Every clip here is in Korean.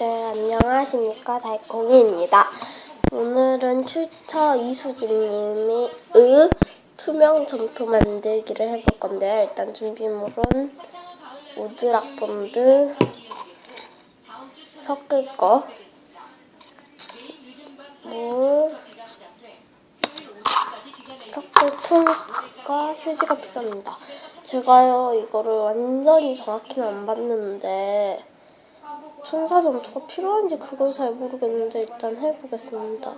네, 안녕하십니까. 달콩이입니다. 오늘은 출처 이수진님이 의 투명 점토 만들기를 해볼 건데요. 일단 준비물은 우드락 본드 섞을 거, 물, 섞을 통과 휴지가 필요합니다. 제가요, 이거를 완전히 정확히는 안 봤는데, 천사 점토가 필요한지 그걸 잘 모르겠는데 일단 해보겠습니다.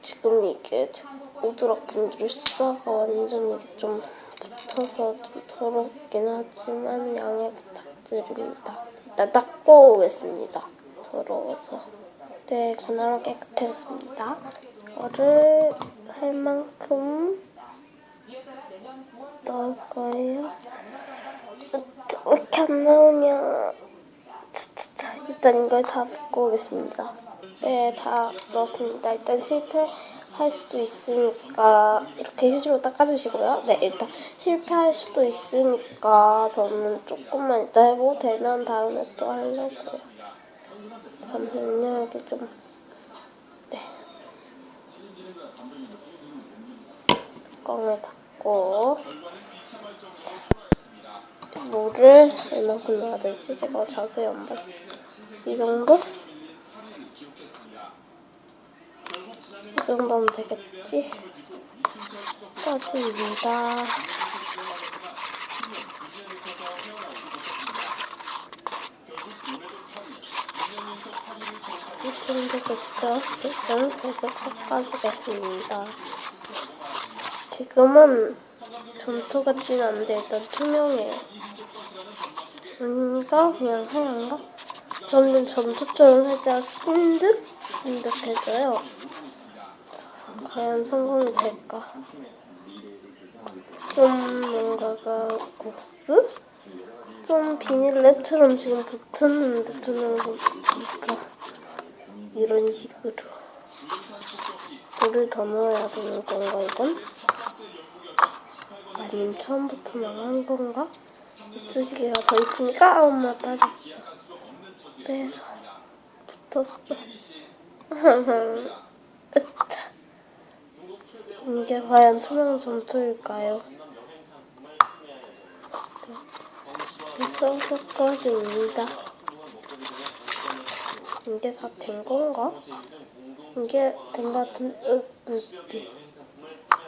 지금 이게 제 오드락 분들을 쓰다가 완전 이게 좀 붙어서 좀 더럽긴 하지만 양해 부탁드립니다. 일단 닦고 오겠습니다. 더러워서. 네, 그나마 깨끗했습니다. 이거를 할 만큼 넣을 거예요. 왜 이렇게 안. 차차차. 일단 이걸 다 붓고 오겠습니다. 네, 다 넣었습니다. 일단 실패할 수도 있으니까 이렇게 휴지로 닦아주시고요. 네, 일단 실패할 수도 있으니까 저는 조금만 이따 해보고 되면 다음에 또 하려고요. 잠시만요, 여기 좀. 네. 뚜껑을 닫고. 물을 얼마큼 넣어야 될지 제가 자세히 안 봤어요. 이 정도? 이 정도면 되겠지? 빠집니다. 이 정도겠죠? 일단 계속 섞어주겠습니다. 지금은 점토 같지는 않은데 일단 투명해요. 아닌가? 그냥 하얀가? 저는 점토처럼 살짝 찐득? 찐득해져요. 과연 성공이 될까? 좀 뭔가가 국수? 좀 비닐랩처럼 지금 붙었는데 투명 보니까 이런 식으로 물을 더 넣어야 되는 건가 이건? 아니면 처음부터 망한 건가? 이쑤시개가 더 있으니까 아, 엄마 빠졌어. 빼서 붙었어. 으차. 이게 과연 투명 점토일까요? 네. 섞어줍니다. 이게 다 된 건가? 이게 된 것 같은, 으, 으,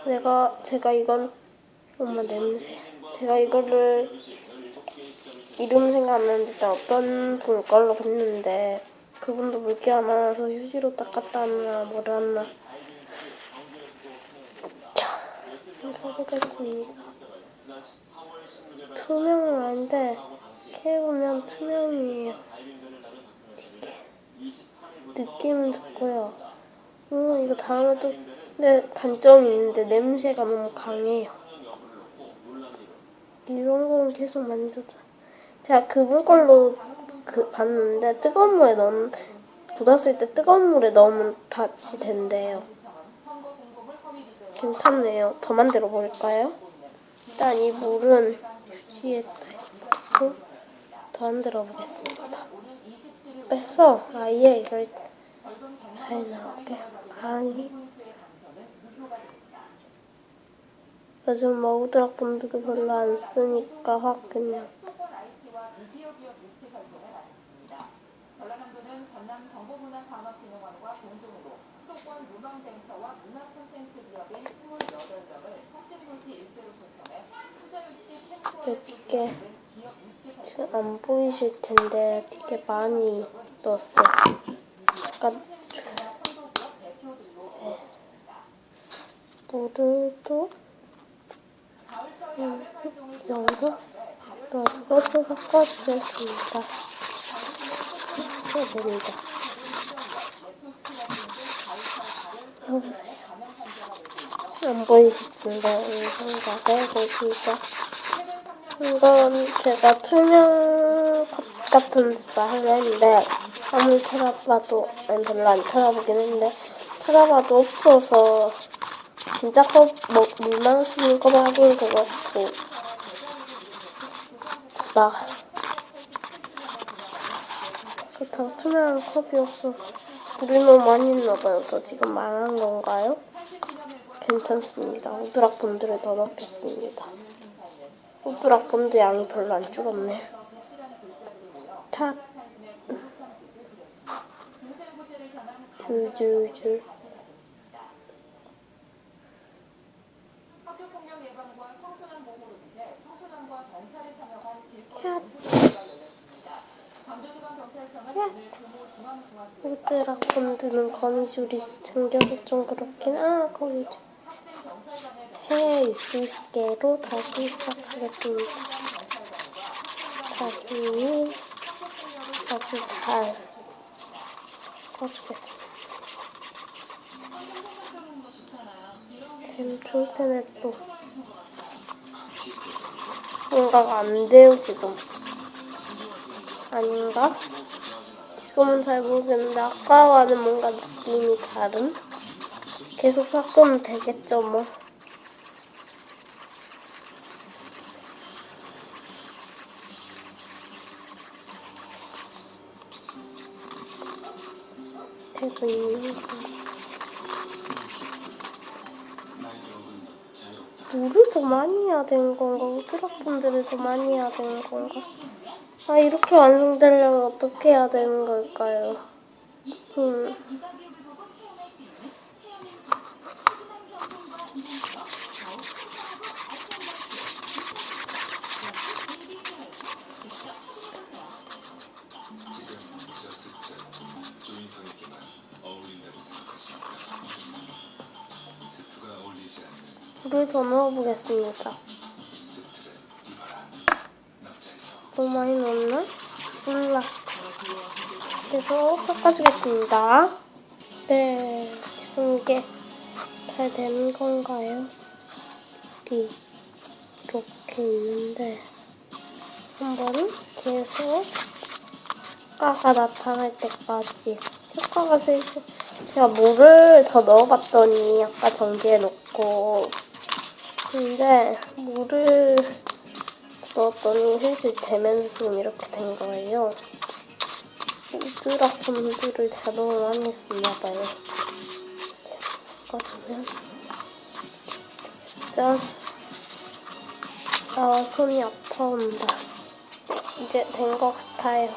내가, 제가 이걸 엄마 냄새. 제가 이거를 이름 생각 안 나는데 일단 어떤 분 걸로 봤는데 그분도 물기가 많아서 휴지로 닦았다 하나 뭐라 하나. 자, 해보겠습니다. 투명은 아닌데 캐보면 투명이에요. 이게 느낌은 좋고요. 음, 이거 다음에 또 근데 단점이 있는데 냄새가 너무 강해요. 이런 거는 계속 만져자. 제가 그분 걸로 그 봤는데 뜨거운 물에 넣은 묻었을 때 뜨거운 물에 넣으면 다치 된대요. 괜찮네요. 더 만들어 볼까요? 일단 이 물은 휴지에다 해서 더 만들어 보겠습니다. 빼서 아예 이걸 잘 나오게 많이 요즘 머우드락 분들도 별로 안 쓰니까 확 그냥 전라남도는 전남 정보문화산업진흥원과 공동으로 수도권 문화센터와 문화콘텐츠 기업인 28명을 혁신도시 일대로 초청해 투자유치 이게 지금 안 보이실 텐데 되게 많이 넣었어요. 약간 네. 또 정도 또 섞어주겠습니다. 섞어줍니다. 여보세요. 안 보이실 텐데 이 생각을 보시죠. 이건 제가 투명 컵 같은 하려 했는데 아무리 찾아봐도 아니 별로 안 찾아보긴 했는데 찾아봐도 없어서 진짜 컵 뭐, 물망 쓰는 컵 하긴 그렇고 막 그렇다고 투명한 컵이 없어서 물이 너무 많이 있나봐요. 저 지금 말한 건가요? 괜찮습니다. 우드락 본드를 더 넣겠습니다. 우드락 본드 양이 별로 안 줄었네. 탁. 줄줄줄. 학교 폭력 예방과 청소년 보호를 위해 청소년과 경찰이 참여한 길거리 야. 공수처가 열렸습니다. 광주지방경찰 우드락 본드는 거미줄이 생겨서 좀 그렇긴 아 거미줄. 새해 이쑤시개로 다시 시작하겠습니다. 다시 아주 잘 꺼주겠습니다. 쌤 좋을 텐데 또 뭔가가 안 돼요 지금 아닌가? 지금은 잘 모르겠는데 아까와는 뭔가 느낌이 다른? 계속 섞으면 되겠죠 뭐. 되고 있는 거. 물을 더 많이 해야 되는 건가? 우드락분들을 더 많이 해야 되는 건가? 아 이렇게 완성되려면 어떻게 해야 되는 걸까요? 음. 물을 더 넣어보겠습니다. 너무 많이 넣었나? 몰라. 그래서 섞어주겠습니다. 네, 지금 이게 잘 되는 건가요? 여기 이렇게 있는데 한번 계속 효과가 나타날 때까지 효과가 슬슬 제가 물을 더 넣어봤더니 아까 정지해 놓고 근데 물을 넣었더니 슬슬 되면서 이렇게 된 거예요. 본드를 잘 너무 많이 했었나 봐요. 계속 섞어주면 진짜 아 손이 아파온다. 이제 된 것 같아요.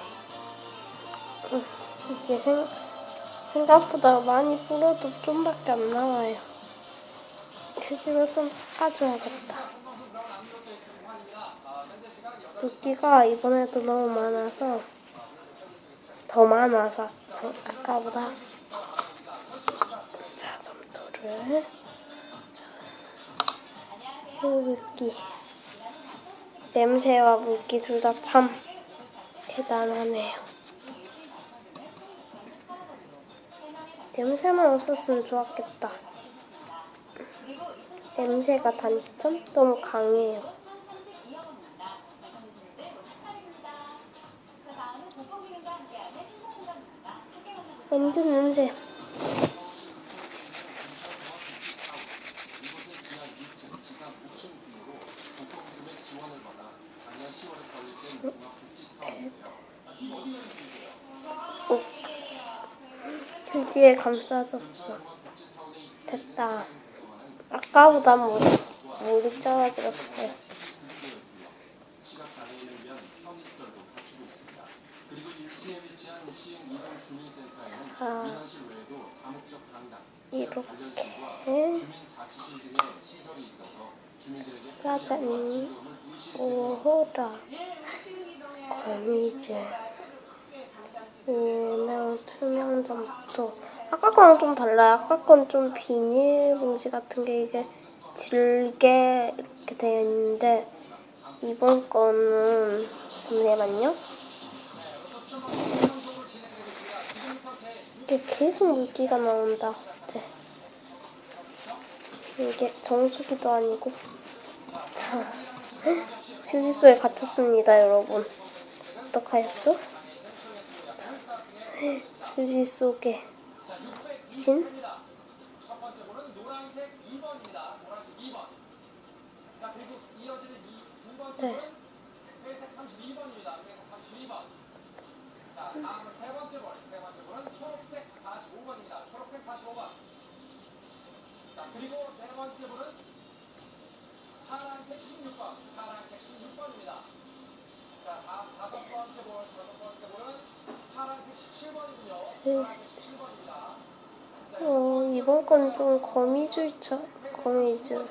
음, 이게 생, 생각보다 많이 불어도 좀밖에 안 나와요. 휴지로 좀 닦아줘야겠다. 물기가 이번에도 너무 많아서 더 많아서 아까보다 자 점토를 이 물기 냄새와 물기 둘 다 참 대단하네요. 냄새만 없었으면 좋았겠다. 냄새가 단점? 너무 강해요. 완전 냄새. 오. 휴지에 감싸졌어. 됐다. 아까보다 물, 물이 적어들었어요. 아, 이렇게. 짜잔. 오호라. 거미줄. 일명 투명 점토 아까 거랑 좀 달라요. 아까 건 좀 비닐봉지 같은 게 이게 질게 이렇게 되어 있는데 이번 거는 잠시만요. 이게 계속 물기가 나온다. 이제 이게 정수기도 아니고 자 휴지소에 갇혔습니다 여러분. 어떡하였죠? 자, 휴지 속에 갇힌 네. 다음은 세 번째 볼, 세 번째 볼은 초록색 45번입니다. 초록색 45번. 자, 그리고 네 번째 볼은 파란색 16번, 파란색 16번입니다. 자, 다섯 번째 볼, 다섯 번째 볼은 파란색 17번이고요. 셋. 17번입니다. 어, 이번 건 좀 거미줄쳐. 거미줄.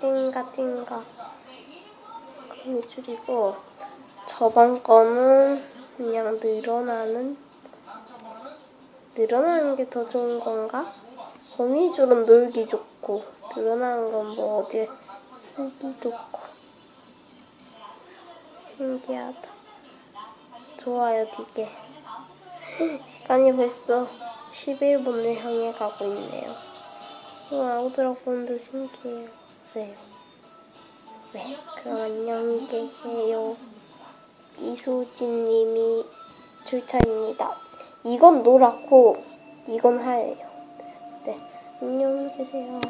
띵가 띵가. 거미줄이고 저번 거는 그냥 늘어나는 늘어나는 게 더 좋은 건가? 거미줄은 놀기 좋고 늘어나는 건 뭐 어디에 쓰기 좋고 신기하다. 좋아요 되게. 시간이 벌써 11분을 향해 가고 있네요. 우와, 오드라 보는데 신기해요. 보세요. 네, 그럼 안녕히 계세요. 이수진님이 출차입니다. 이건 노랗고, 이건 하얘요. 네, 안녕히 계세요.